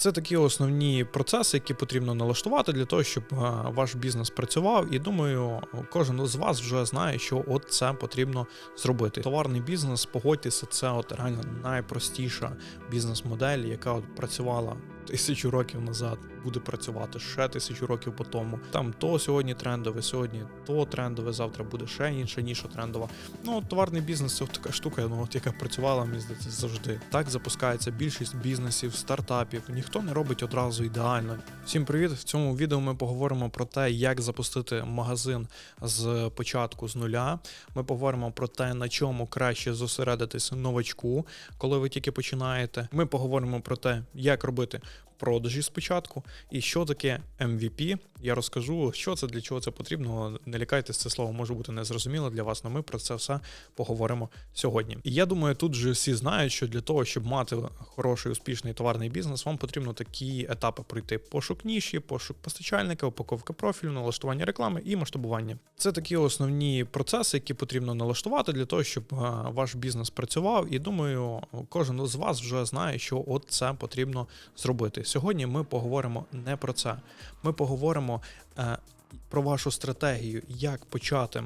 Це такі основні процеси, які потрібно налаштувати для того, щоб е, ваш бізнес працював. І думаю, кожен з вас вже знає, що от це потрібно зробити. Товарний бізнес, погодьтеся, це от реально найпростіша бізнес-модель, яка от працювала тисячу років назад, буде працювати ще тисячу років по тому. Там то сьогодні трендове, сьогодні то трендове, завтра буде ще інша ніша трендова. Ну, товарний бізнес це така штука, ну от яка працювала, мені здається, завжди. Так запускається більшість бізнесів, стартапів. Ніхто не робить одразу ідеально. Всім привіт! В цьому відео ми поговоримо про те, як запустити магазин з початку з нуля. Ми поговоримо про те, на чому краще зосередитись новачку, коли ви тільки починаєте. Ми поговоримо про те, як робити продажі спочатку, і що таке MVP. Я розкажу, що це для чого це потрібно. Не лякайтесь, це слово може бути незрозуміло для вас, але ми про це все поговоримо сьогодні. І я думаю, тут же всі знають, що для того, щоб мати хороший успішний товарний бізнес, вам потрібно такі етапи пройти: пошук ніші, пошук постачальника, упаковка профілю, налаштування реклами і масштабування. Це такі основні процеси, які потрібно налаштувати для того, щоб ваш бізнес працював. І думаю, кожен з вас вже знає, що от це потрібно зробити. Сьогодні ми поговоримо не про це. Ми поговоримо е, про вашу стратегію, як почати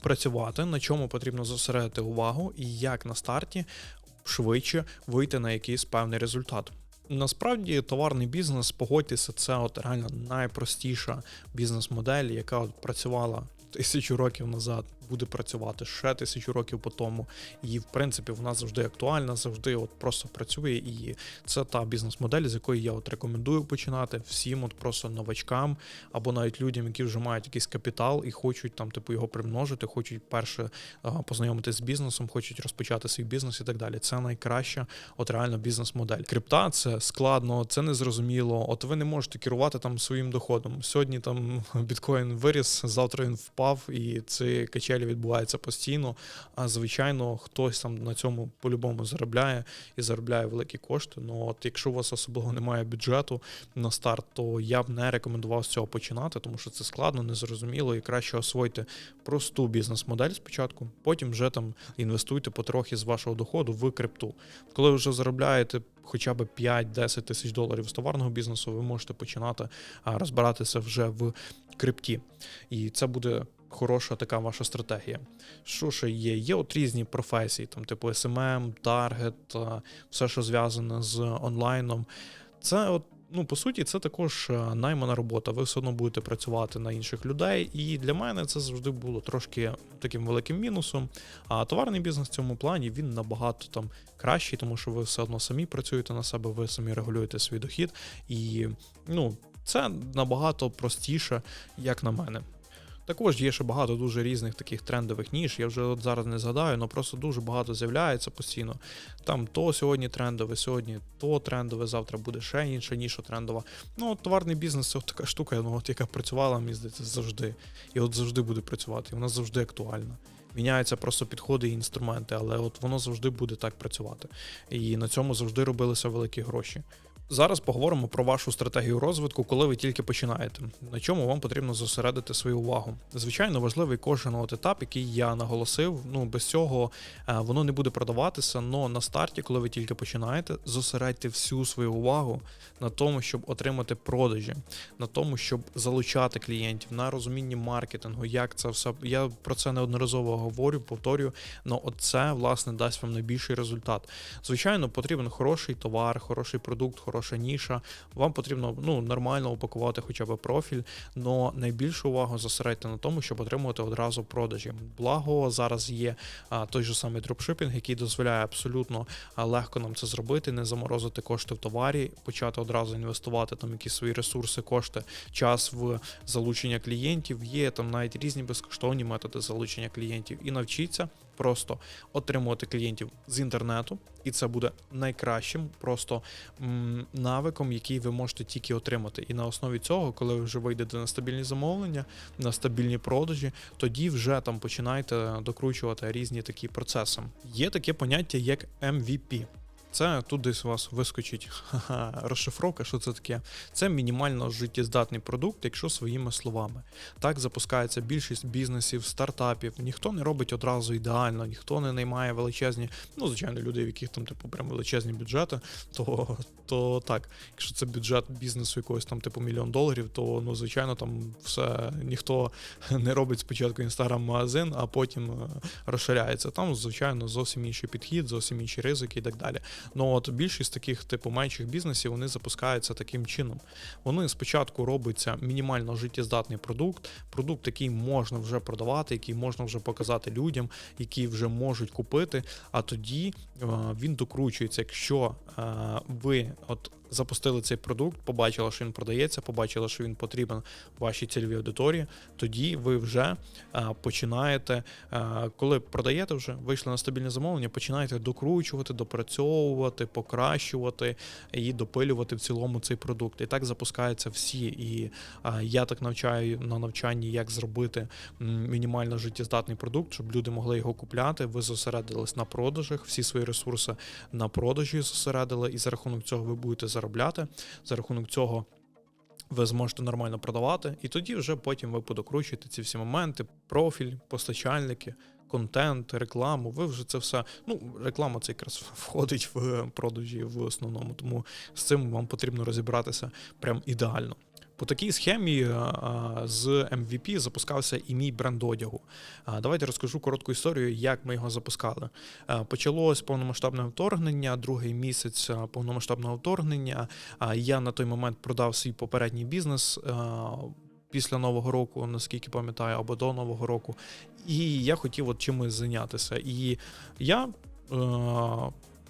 працювати, на чому потрібно зосередити увагу, і як на старті швидше вийти на якийсь певний результат. Насправді товарний бізнес, погодьтеся, це от реально найпростіша бізнес-модель, яка от працювала тисячу років назад буде працювати ще тисячу років по тому. І в принципі вона завжди актуальна, завжди от просто працює. І це та бізнес-модель, з якої я от рекомендую починати всім, от просто новачкам або навіть людям, які вже мають якийсь капітал і хочуть там, типу, його примножити, хочуть перше познайомитися з бізнесом, хочуть розпочати свій бізнес і так далі. Це найкраща, от реально бізнес-модель. Крипта це складно, це незрозуміло. От ви не можете керувати там своїм доходом. Сьогодні там біткоін виріс, завтра він впав, і це качель портфелі відбувається постійно. А звичайно, хтось там на цьому по-любому заробляє і заробляє великі кошти. Ну от якщо у вас особливо немає бюджету на старт, то я б не рекомендував з цього починати, тому що це складно, незрозуміло і краще освоїти просту бізнес-модель спочатку, потім вже там інвестуйте потрохи з вашого доходу в крипту. Коли ви вже заробляєте. Хоча б 5-10 тисяч доларів з товарного бізнесу, ви можете починати розбиратися вже в крипті, і це буде хороша така ваша стратегія. Що ще є? Є от різні професії, там, типу SMM, таргет, все, що зв'язане з онлайном. Це от. Ну, по суті, це також наймана робота. Ви все одно будете працювати на інших людей. І для мене це завжди було трошки таким великим мінусом. А товарний бізнес в цьому плані він набагато там кращий, тому що ви все одно самі працюєте на себе, ви самі регулюєте свій дохід. І ну, це набагато простіше, як на мене. Також є ще багато дуже різних таких трендових ніж. Я вже от зараз не згадаю, але просто дуже багато з'являється постійно. Там то сьогодні трендове, сьогодні то трендове, завтра буде ще інша ніша трендова. Ну, от товарний бізнес це от така штука, ну, от яка працювала, мені здається, завжди. І от завжди буде працювати, і вона завжди актуальна. Міняються просто підходи і інструменти, але от воно завжди буде так працювати. І на цьому завжди робилися великі гроші. Зараз поговоримо про вашу стратегію розвитку, коли ви тільки починаєте. На чому вам потрібно зосередити свою увагу. Звичайно, важливий кожен от етап, який я наголосив. Ну без цього е, воно не буде продаватися. але на старті, коли ви тільки починаєте, зосередьте всю свою увагу на тому, щоб отримати продажі, на тому, щоб залучати клієнтів, на розумінні маркетингу. Як це все я про це неодноразово говорю, повторюю. але це власне дасть вам найбільший результат. Звичайно, потрібен хороший товар, хороший продукт, хороший хороша ніша. Вам потрібно ну, нормально упакувати хоча б профіль, але найбільшу увагу зосередьте на тому, щоб отримувати одразу продажі. Благо зараз є а, той же самий дропшипінг, який дозволяє абсолютно легко нам це зробити, не заморозити кошти в товарі, почати одразу інвестувати там якісь свої ресурси, кошти, час в залучення клієнтів. Є там навіть різні безкоштовні методи залучення клієнтів і навчіться просто отримувати клієнтів з інтернету, і це буде найкращим просто навиком, який ви можете тільки отримати. І на основі цього, коли ви вже вийдете на стабільні замовлення, на стабільні продажі, тоді вже там починаєте докручувати різні такі процеси. Є таке поняття як MVP. Це тут десь у вас вискочить ха-ха, розшифровка, що це таке. Це мінімально життєздатний продукт, якщо своїми словами. Так запускається більшість бізнесів, стартапів. Ніхто не робить одразу ідеально, ніхто не наймає величезні, ну звичайно, люди, в яких там типу прям величезні бюджети, то то так, якщо це бюджет бізнесу якогось там типу мільйон доларів, то ну звичайно там все ніхто не робить спочатку інстаграм-магазин, а потім е, розширяється. Там, звичайно, зовсім інший підхід, зовсім інші ризики і так далі. Ну от більшість таких типу менших бізнесів вони запускаються таким чином. Вони спочатку робиться мінімально життєздатний продукт, продукт, який можна вже продавати, який можна вже показати людям, які вже можуть купити. А тоді е, він докручується, якщо е, ви от запустили цей продукт, побачили, що він продається, побачили, що він потрібен вашій цільовій аудиторії. Тоді ви вже починаєте, коли продаєте вже, вийшли на стабільне замовлення, починаєте докручувати, допрацьовувати, покращувати і допилювати в цілому цей продукт. І так запускаються всі. І я так навчаю на навчанні, як зробити мінімально життєздатний продукт, щоб люди могли його купляти. Ви зосередились на продажах, всі свої ресурси на продажі зосередили, і за рахунок цього ви будете заробляти. За рахунок цього ви зможете нормально продавати, і тоді вже потім ви подокручуєте ці всі моменти, профіль, постачальники. Контент, рекламу, ви вже це все. Ну, реклама це якраз входить в продажі в основному, тому з цим вам потрібно розібратися прям ідеально. По такій схемі е, з MVP запускався і мій бренд одягу. Давайте розкажу коротку історію, як ми його запускали. Е, почалось повномасштабне вторгнення, другий місяць е, повномасштабного вторгнення. Я на той момент продав свій попередній бізнес. Після нового року, наскільки пам'ятаю, або до нового року, і я хотів от чимось зайнятися. І я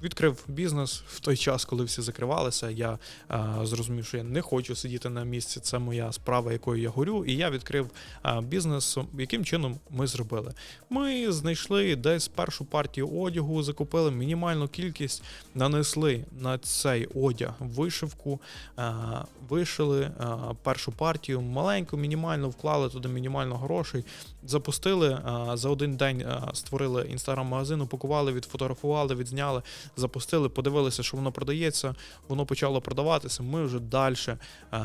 Відкрив бізнес в той час, коли всі закривалися. Я а, зрозумів, що я не хочу сидіти на місці. Це моя справа, якою я горю. І я відкрив а, бізнес. Яким чином ми зробили? Ми знайшли десь першу партію одягу, закупили мінімальну кількість, нанесли на цей одяг вишивку, а, вишили а, першу партію, маленьку, мінімально вклали туди мінімально грошей, запустили а, за один день. А, створили інстаграм-магазин, упакували, відфотографували, відзняли запустили, подивилися, що воно продається, воно почало продаватися. Ми вже далі е,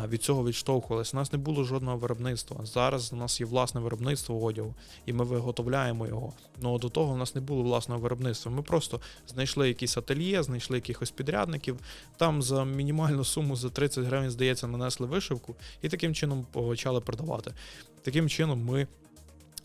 від цього відштовхувалися. У нас не було жодного виробництва. Зараз у нас є власне виробництво одягу, і ми виготовляємо його. Ну до того у нас не було власного виробництва. Ми просто знайшли якісь ательє, знайшли якихось підрядників. Там за мінімальну суму за 30 гривень, здається, нанесли вишивку і таким чином почали продавати. Таким чином ми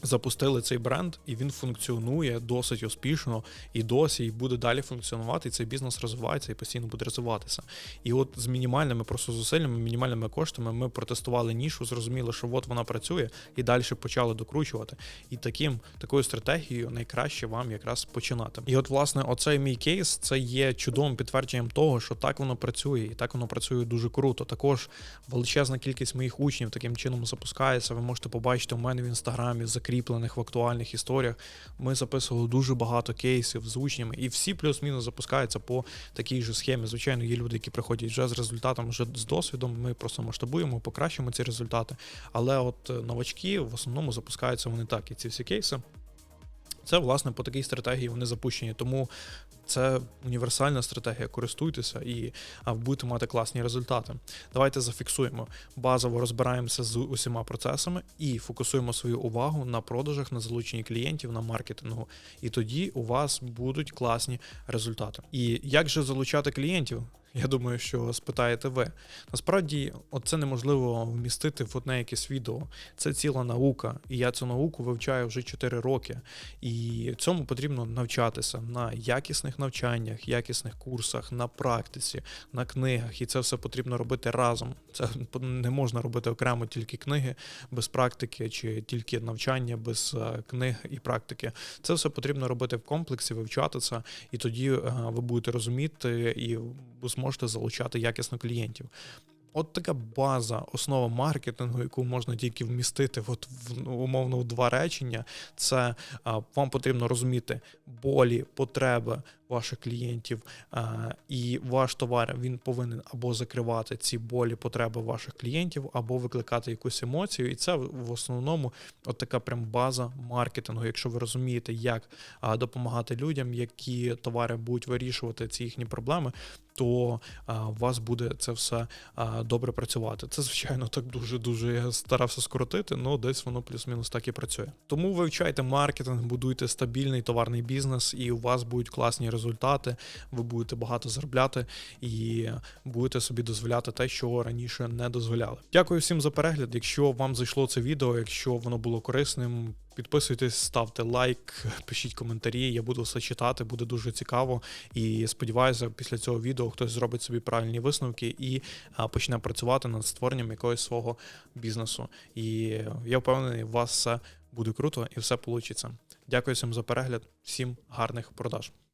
Запустили цей бренд, і він функціонує досить успішно і досі і буде далі функціонувати. і Цей бізнес розвивається і постійно буде розвиватися. І от з мінімальними просто зусиллями, мінімальними коштами ми протестували нішу, зрозуміли, що от вона працює, і далі почали докручувати. І таким такою стратегією найкраще вам якраз починати. І от, власне, оцей мій кейс це є чудовим підтвердженням того, що так воно працює, і так воно працює дуже круто. Також величезна кількість моїх учнів таким чином запускається. Ви можете побачити у мене в інстаграмі закріплених в актуальних історіях. Ми записували дуже багато кейсів з учнями, і всі плюс-мінус запускаються по такій же схемі. Звичайно, є люди, які приходять вже з результатом, вже з досвідом. Ми просто масштабуємо, покращимо ці результати. Але от е, новачки в основному запускаються вони так, і ці всі кейси. Це, власне, по такій стратегії вони запущені. Тому це універсальна стратегія. Користуйтеся і будете мати класні результати. Давайте зафіксуємо. Базово розбираємося з усіма процесами і фокусуємо свою увагу на продажах, на залученні клієнтів, на маркетингу. І тоді у вас будуть класні результати. І як же залучати клієнтів? Я думаю, що спитаєте ви. Насправді, це неможливо вмістити в одне якесь відео. Це ціла наука, і я цю науку вивчаю вже 4 роки. І цьому потрібно навчатися на якісних навчаннях, якісних курсах, на практиці, на книгах. І це все потрібно робити разом. Це не можна робити окремо тільки книги без практики, чи тільки навчання без е, книг і практики. Це все потрібно робити в комплексі, вивчати це, і тоді е, ви будете розуміти і зможете залучати якісно клієнтів. От така база, основа маркетингу, яку можна тільки вмістити от в умовно в два речення. Це а, вам потрібно розуміти болі, потреби ваших клієнтів, і ваш товар він повинен або закривати ці болі потреби ваших клієнтів, або викликати якусь емоцію. І це в основному от така прям база маркетингу. Якщо ви розумієте, як допомагати людям, які товари будуть вирішувати ці їхні проблеми, то у вас буде це все добре працювати. Це, звичайно, так дуже дуже я старався скоротити, але десь воно плюс-мінус так і працює. Тому вивчайте маркетинг, будуйте стабільний товарний бізнес, і у вас будуть класні результати. Ви будете багато заробляти і будете собі дозволяти те, що раніше не дозволяли. Дякую всім за перегляд. Якщо вам зайшло це відео, якщо воно було корисним. Підписуйтесь, ставте лайк, пишіть коментарі. Я буду все читати, буде дуже цікаво. І сподіваюся, після цього відео хтось зробить собі правильні висновки і почне працювати над створенням якогось свого бізнесу. І я впевнений, у вас все буде круто і все вийде. Дякую всім за перегляд, всім гарних продаж.